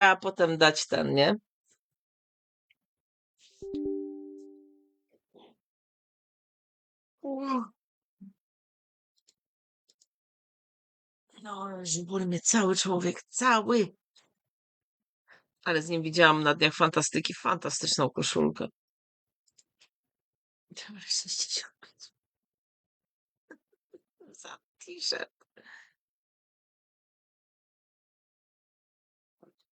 a potem dać ten, nie? No, boli mnie cały człowiek, cały. Ale z nim widziałam na Dniach Fantastyki fantastyczną koszulkę. Dobra, 65. Za t-shirt.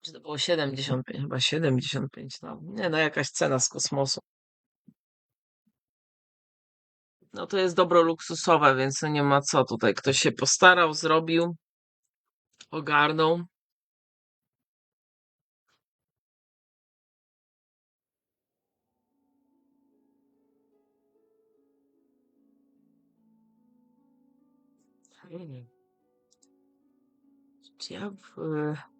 Czy to było 75? Chyba 75. No, nie no, jakaś cena z kosmosu. No to jest dobro luksusowe, więc no nie ma co tutaj. Ktoś się postarał, zrobił, ogarnął. Czy ja w...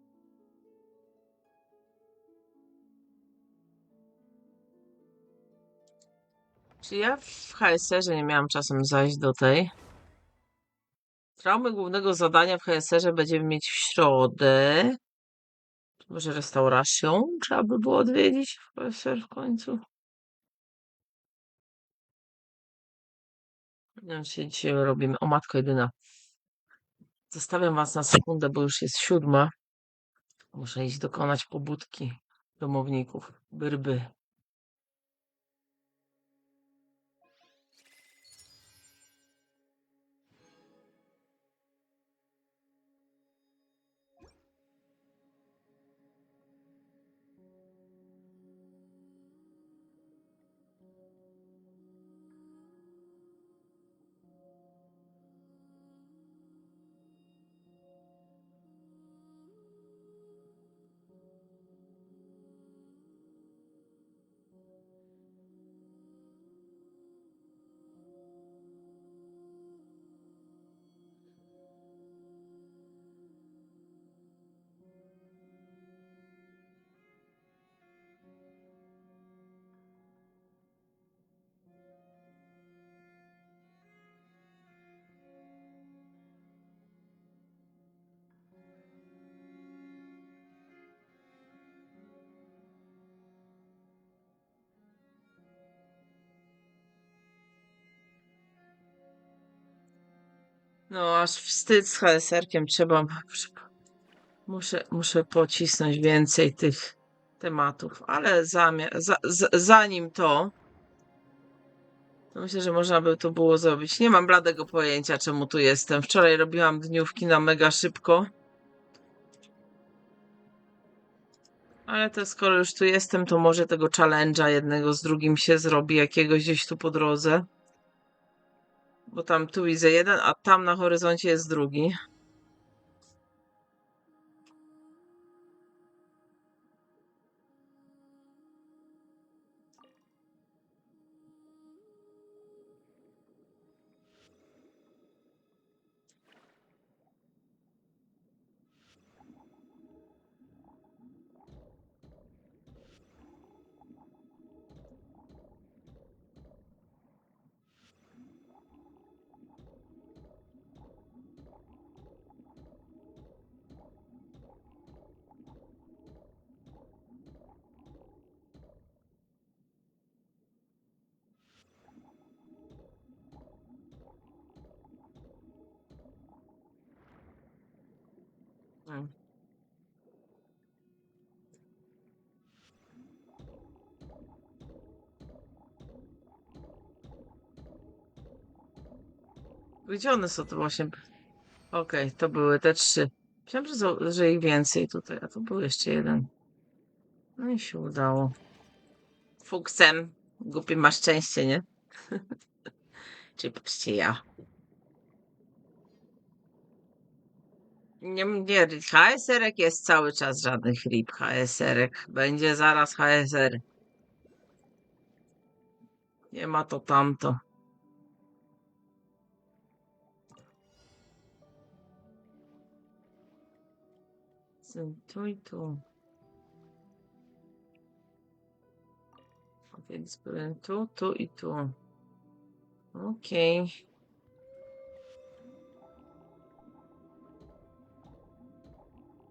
Czy ja w HSR-ze nie miałam czasem zajść do tej? Traumy głównego zadania w HSR-ze będziemy mieć w środę. Może restauracją trzeba by było odwiedzić w HSR w końcu. Nie wiem, czy dzisiaj robimy. O matko jedyna. Zostawiam was na sekundę, bo już jest siódma. Muszę iść dokonać pobudki domowników. Byrby. No, aż wstyd z HSR-kiem trzeba. Muszę, muszę pocisnąć więcej tych tematów, ale zamia- za, z, zanim to, to myślę, że można by to było zrobić. Nie mam bladego pojęcia, czemu tu jestem. Wczoraj robiłam dniówki na mega szybko. Ale to skoro już tu jestem, to może tego challenge'a jednego z drugim się zrobi, jakiegoś gdzieś tu po drodze. Bo tam tu widzę jeden, a tam na horyzoncie jest drugi. Gdzie one są to właśnie? Okej, to były te trzy. Myślałam, że, że ich więcej tutaj, a to był jeszcze jeden. No i się udało. Fuksem. Głupie masz szczęście, nie? Czyli patrzcie ja. Nie, nie, HSR-ek jest cały czas żadnych RIP HSR-ek. Będzie zaraz HSR. Nie ma to tamto. Są Tu i tu. A Więc byłem tu, tu i tu. Okej.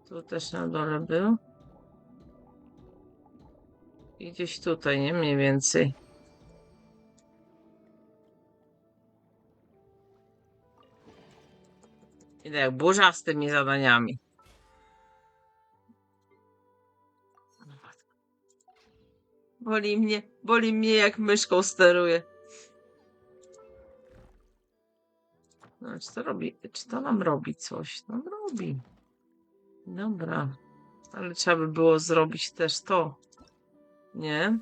Tu też na dole był. I gdzieś tutaj, nie? Mniej więcej. Idę jak burza z tymi zadaniami. Boli mnie, boli mnie jak myszką steruje. No, czy to robi, czy to nam robi coś? No robi. Dobra. Ale trzeba by było zrobić też to. Nie?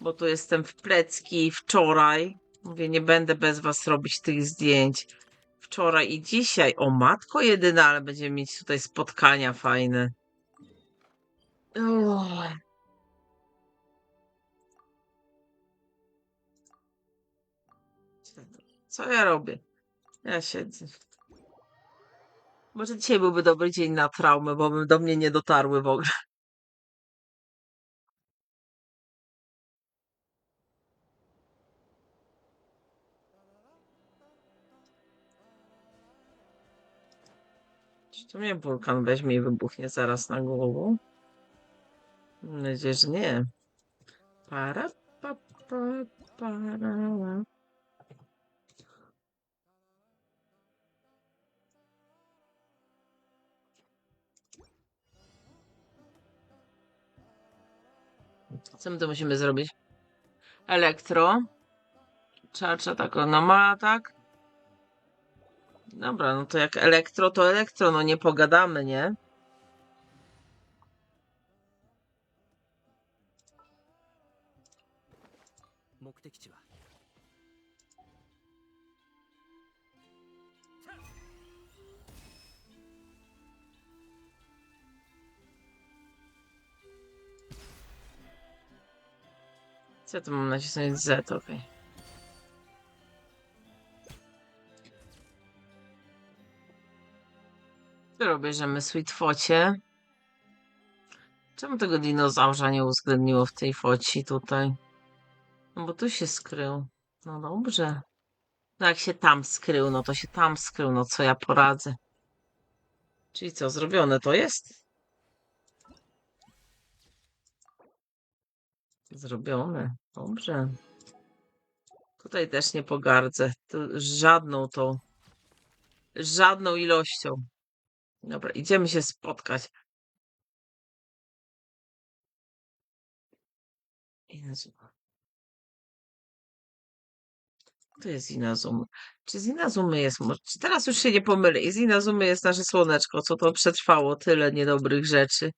Bo tu jestem w plecki wczoraj. Mówię, nie będę bez was robić tych zdjęć. Wczoraj i dzisiaj. O matko jedyna, ale będziemy mieć tutaj spotkania fajne. Uch. Co ja robię? Ja siedzę. Może dzisiaj byłby dobry dzień na traumę, bo by do mnie nie dotarły w ogóle. Czy to mnie wulkan weźmie i wybuchnie zaraz na głową? Mam nadzieję, że nie. Para, pa, pa, para. Co my to musimy zrobić? Elektro. Trzeba tak, no ma tak. Dobra, no to jak elektro, to elektro, no nie pogadamy, nie? Co ja tu mam nacisnąć Z, okej. Którą bierzemy sweet focie? Czemu tego dinozaurza nie uwzględniło w tej foci tutaj? No bo tu się skrył. No dobrze. No jak się tam skrył, no to się tam skrył, no co ja poradzę. Czyli co, zrobione to jest? Zrobione. Dobrze. Tutaj też nie pogardzę. Tu żadną tą. Żadną ilością. Dobra, idziemy się spotkać. Inazuma. Tu jest Inazumy. Czy z Inazumy jest... Czy teraz już się nie pomylę. Z Inazumy jest nasze słoneczko, co to przetrwało tyle niedobrych rzeczy.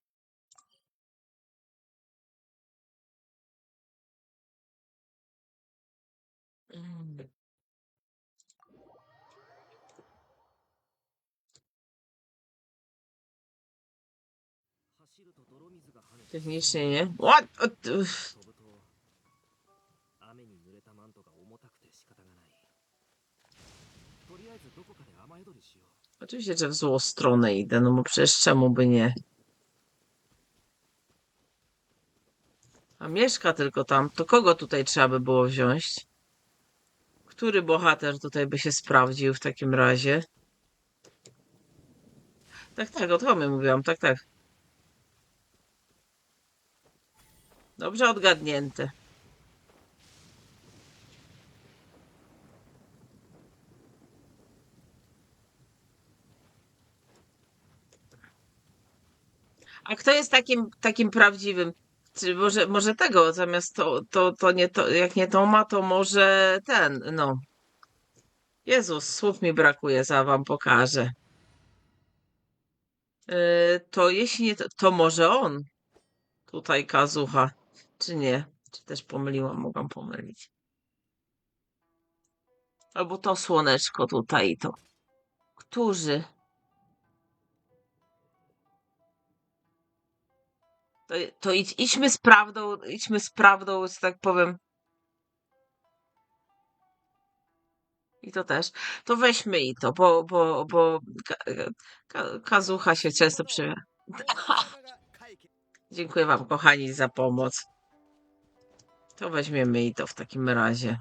Technicznie nie. What? What? Oczywiście, że w złą stronę idę, no bo przecież czemu by nie? A mieszka tylko tam, to kogo tutaj trzeba by było wziąć? Który bohater tutaj by się sprawdził w takim razie? Tak, tak, o Tomie mówiłam, tak, tak. Dobrze odgadnięte. A kto jest takim, takim prawdziwym? Czy może, może tego, zamiast to, to, to nie to, jak nie Toma, to może ten, no. Jezus, słów mi brakuje, za wam pokażę. Yy, to jeśli nie, to, to może on. Tutaj Kazucha. Czy nie? Czy też pomyliłam? Mogłam pomylić. Albo to słoneczko tutaj i to. Którzy? To, to idź, idźmy z prawdą, idźmy z prawdą, że tak powiem. I to też. To weźmy i to, bo, bo, bo ka, ka, Kazucha się często przy... Dziękuję wam, kochani, za pomoc. To weźmiemy i to w takim razie.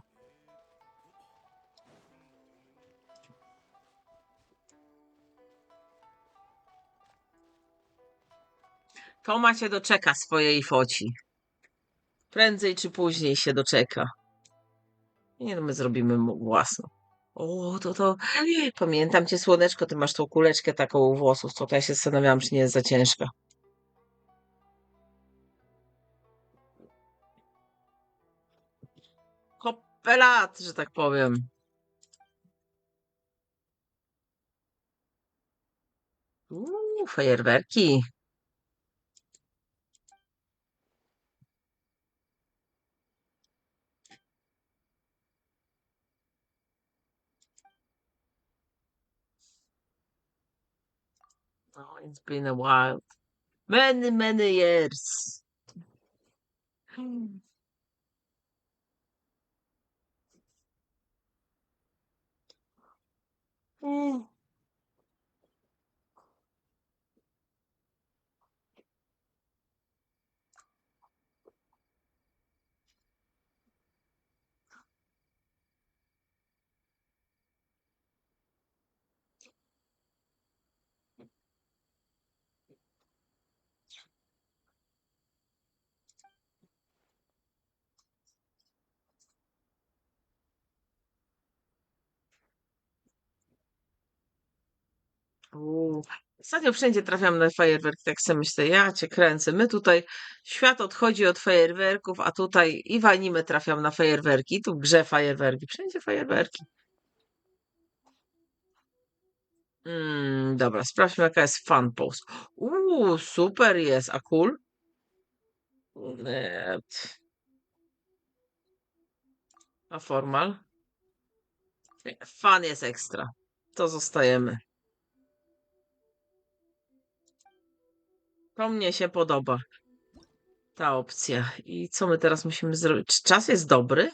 Toma się doczeka swojej foci. Prędzej czy później się doczeka. Nie no, my zrobimy mu własną. O, to to. Pamiętam cię, słoneczko, ty masz tą kuleczkę taką włosów, ja się zastanawiałam, czy nie jest za ciężka. Że tak powiem. Uuu, fajerwerki. Oh, it's been a while. Many, many years. Hmm. Mm. Uuu. Ostatnio wszędzie trafiam na fajerwerki, tak sobie myślę, ja cię kręcę. My tutaj, świat odchodzi od fajerwerków, a tutaj i w anime trafiam na fajerwerki, tu grze fajerwerki, wszędzie fajerwerki. Mm, dobra, sprawdźmy jaka jest fan post. Uuu, super jest, a cool? Nie. A formal? Fan jest ekstra. To zostajemy. To mnie się podoba. Ta opcja. I co my teraz musimy zrobić? Czy czas jest dobry?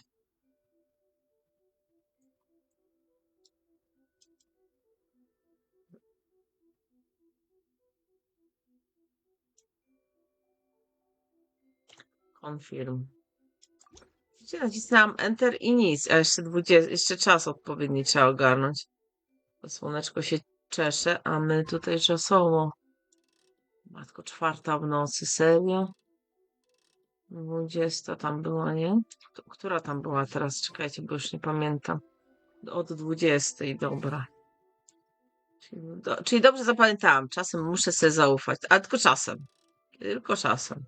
Confirm. Gdzie nacisnęłam Enter i nic, a jeszcze 20, jeszcze czas odpowiedni trzeba ogarnąć. Słoneczko się czesze, a my tutaj czasowo. Matko, czwarta w nocy, serio? Dwudziesta tam była, nie? Która tam była teraz? Czekajcie, bo już nie pamiętam. Od dwudziestej, dobra. Czyli, do, czyli dobrze zapamiętałam. Czasem muszę sobie zaufać, a tylko czasem. Tylko czasem.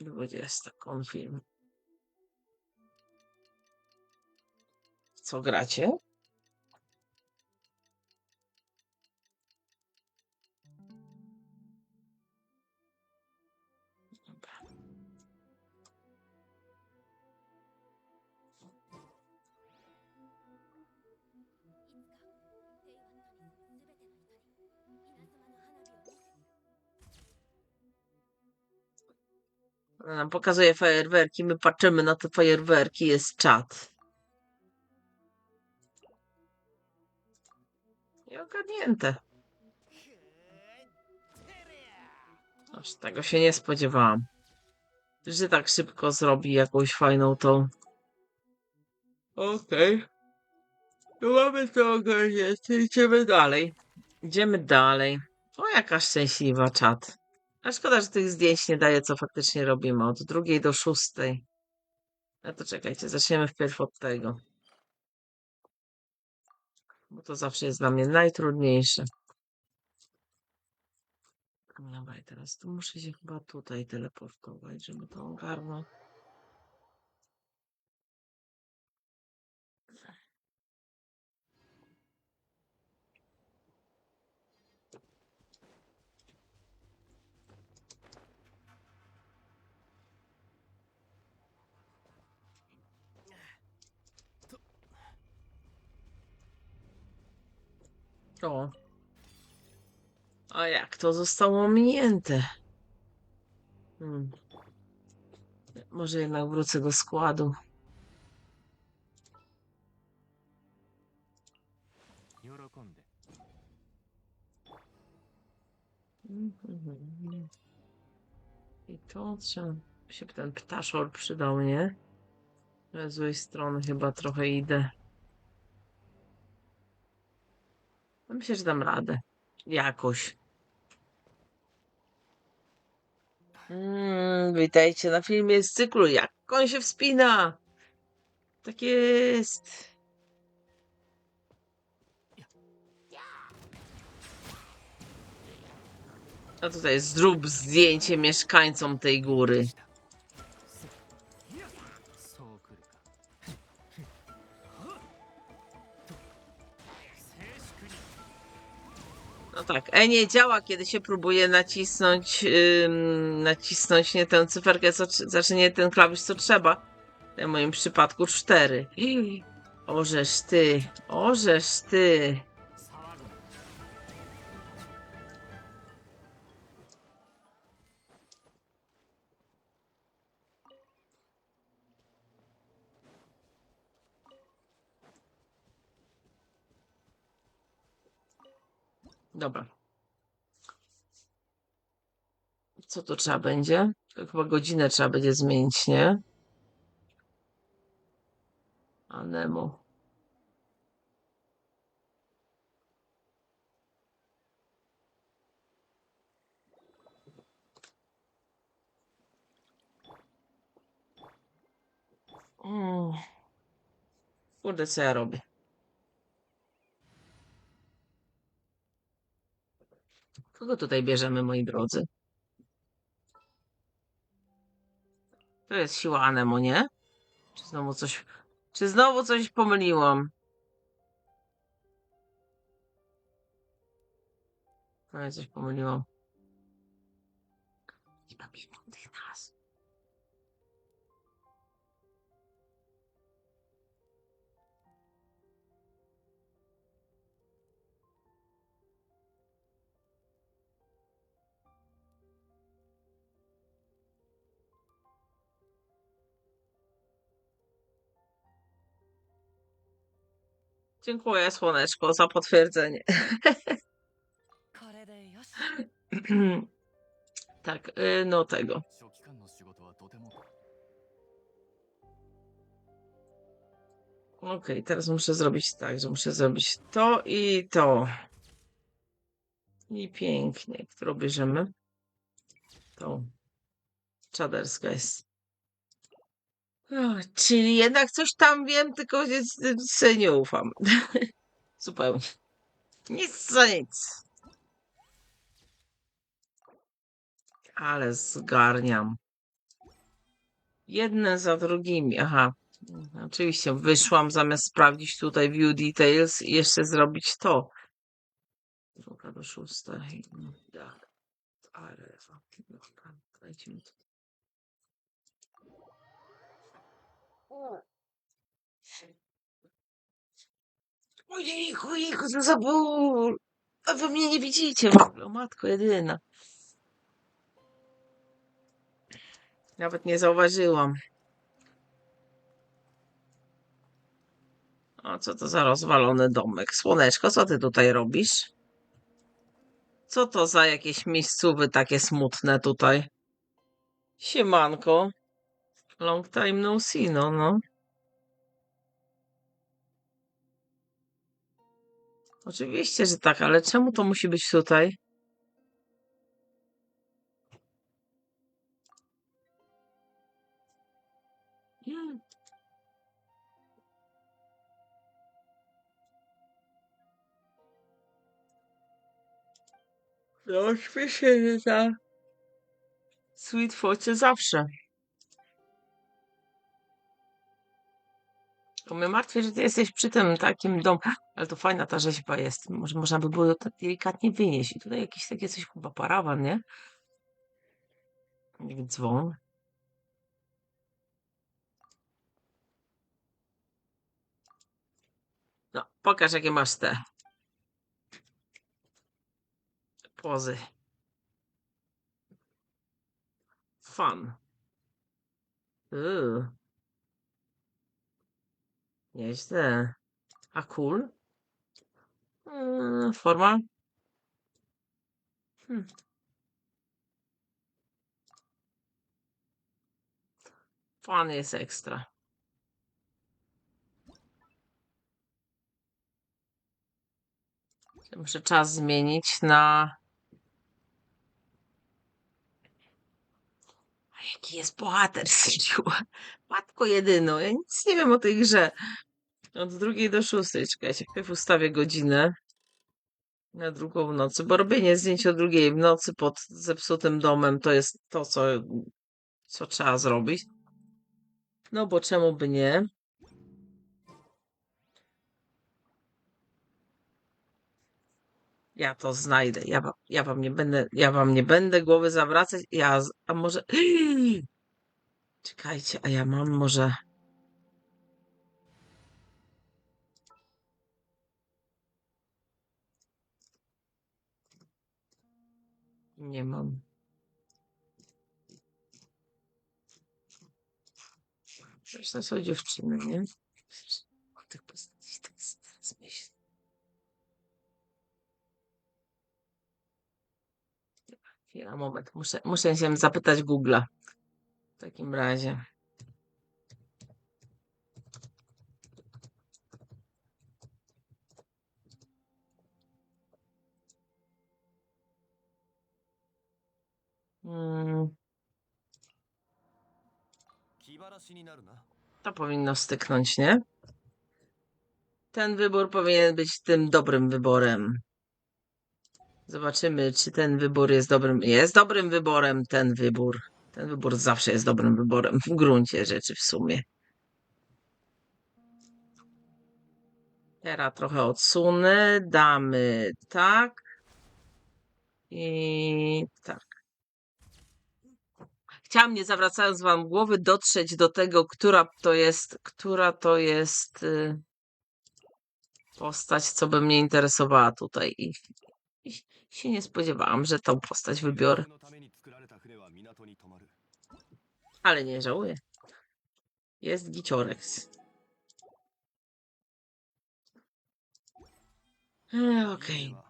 Dwudziesta, konfirm. Co gracie? Nam pokazuje fajerwerki, my patrzymy na te fajerwerki, jest czat. I ogarnięte. Aż tego się nie spodziewałam. Że tak szybko zrobi jakąś fajną tą. Okej. No mamy to ogarnięte. Idziemy dalej. Idziemy dalej. O, jaka szczęśliwa czat. A szkoda, że tych zdjęć nie daje, co faktycznie robimy. Od drugiej do szóstej. No to czekajcie, zaczniemy wpierw od tego. Bo to zawsze jest dla mnie najtrudniejsze. Dobra, i teraz tu muszę się chyba tutaj teleportować, żeby to ogarnąć. To. A jak to zostało ominięte? Hmm. Może jednak wrócę do składu. I to trzeba się ten ptaszor przydał, nie? Z złej strony chyba trochę idę. Myślę, że dam radę. Jakoś. Mm, witajcie na filmie z cyklu Jak on się wspina. Tak jest. A tutaj zrób zdjęcie mieszkańcom tej góry. nie działa, kiedy się próbuje nacisnąć, yy, nacisnąć nie tę cyferkę, co, znaczy nie ten klawisz, co trzeba. W moim przypadku cztery. Ożesz ty, ty. Dobra. Co tu trzeba będzie? Chyba godzinę trzeba będzie zmienić, nie? Anemo. Mm. Kurde, co ja robię? Kogo tutaj bierzemy, moi drodzy? To jest siła Anemo, nie? Czy znowu coś, czy znowu coś pomyliłam? No, ja coś pomyliłam. Nie pamiętam Dziękuję, słoneczko, za potwierdzenie. tak, y, no tego. Okej, okay, teraz muszę zrobić tak, że muszę zrobić to i to. I pięknie, którą bierzemy. Tą. Czaderska jest. Czyli jednak coś tam wiem, tylko sobie nie ufam. Zupełnie. Nic za nic. Ale zgarniam. Jedne za drugimi. Aha. Oczywiście wyszłam zamiast sprawdzić tutaj view details i jeszcze zrobić to. Druga do szóstej. No, Tak. Ale dobra, dajcie mi to. Ojejku, jejku, za ból! A wy mnie nie widzicie w ogóle, matko jedyna. Nawet nie zauważyłam. O, co to za rozwalony domek? Słoneczko, co ty tutaj robisz? Co to za jakieś miejscówy takie smutne tutaj? Siemanko. Long time no see, no, no. Oczywiście, że tak, ale czemu to musi być tutaj? Hmm. No, śmiesznie, że Sweet Focie zawsze. To mnie martwi, że ty jesteś przy tym takim domu. Ale to fajna ta rzeźba jest. Może można by było to delikatnie wynieść. I tutaj jakieś takie coś chyba parawan, nie? Jak dzwon. No, pokaż jakie masz te pozy. Fun. Uuu. Nieźle. A cool? Mm, forma? Hmm. Fun jest ekstra. Muszę czas zmienić na. A jaki jest bohater Siriu? Matko jedyno, ja nic nie wiem o tej grze. Od drugiej do szóstej, czekajcie, wpierw ustawię godzinę na drugą w nocy, bo robienie zdjęć o drugiej w nocy pod zepsutym domem to jest to, co, co trzeba zrobić. No bo czemu by nie? Ja to znajdę. Ja, wam- ja wam nie będę, ja wam nie będę głowy zawracać. Ja, a może. Czekajcie, a ja mam może. Nie mam. To są dziewczyny, nie? O tych postaci tak teraz myślę. Chwila, moment. Muszę, muszę się zapytać Google'a. W takim razie. To powinno styknąć, nie? Ten wybór powinien być tym dobrym wyborem. Zobaczymy, czy ten wybór jest dobrym. Jest dobrym wyborem ten wybór. Ten wybór zawsze jest dobrym wyborem w gruncie rzeczy w sumie. Teraz trochę odsunę. Damy tak. I tak. Chciałam, nie zawracając wam głowy, dotrzeć do tego, która to jest, która to jest y, postać, co by mnie interesowała tutaj. I, i się nie spodziewałam, że tą postać wybiorę. Ale nie żałuję. Jest giciorek. E, okej. Okay.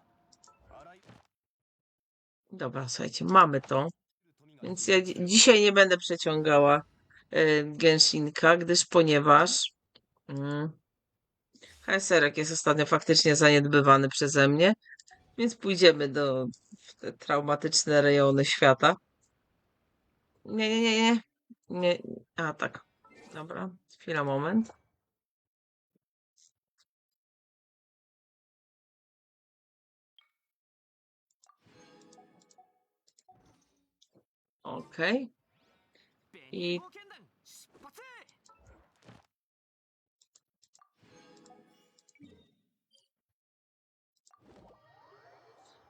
Dobra, słuchajcie, mamy to. Więc ja dzi- dzisiaj nie będę przeciągała y, Genshinka, gdyż ponieważ mm, jest ostatnio faktycznie zaniedbywany przeze mnie, więc pójdziemy do w te traumatyczne rejony świata. Nie, nie, nie. nie. A tak. Dobra, chwila, moment. Okej. Okay. I...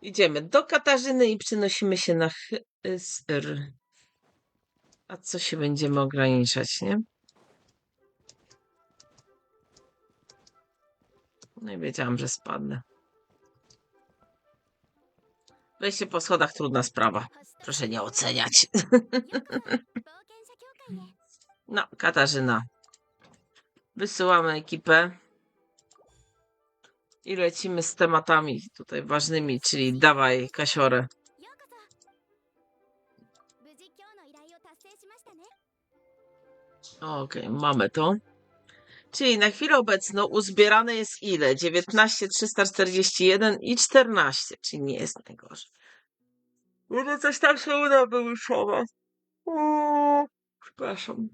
Idziemy do Katarzyny i przynosimy się na HSR. A co się będziemy ograniczać, nie? No i wiedziałam, że spadnę. Wejście po schodach trudna sprawa. Proszę nie oceniać. no, Katarzyna. Wysyłamy ekipę. I lecimy z tematami tutaj ważnymi, czyli dawaj kasiorę. Okej, okay, mamy to. Czyli na chwilę obecną uzbierane jest ile? 19, 341 i 14, czyli nie jest najgorzej. No coś tam się uda wyłyszować. Przepraszam.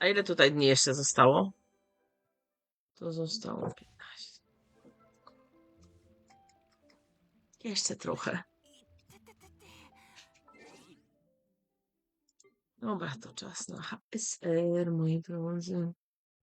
A ile tutaj dni jeszcze zostało? To zostało Jeszcze trochę. Dobra, to czas na HSR, moi drodzy.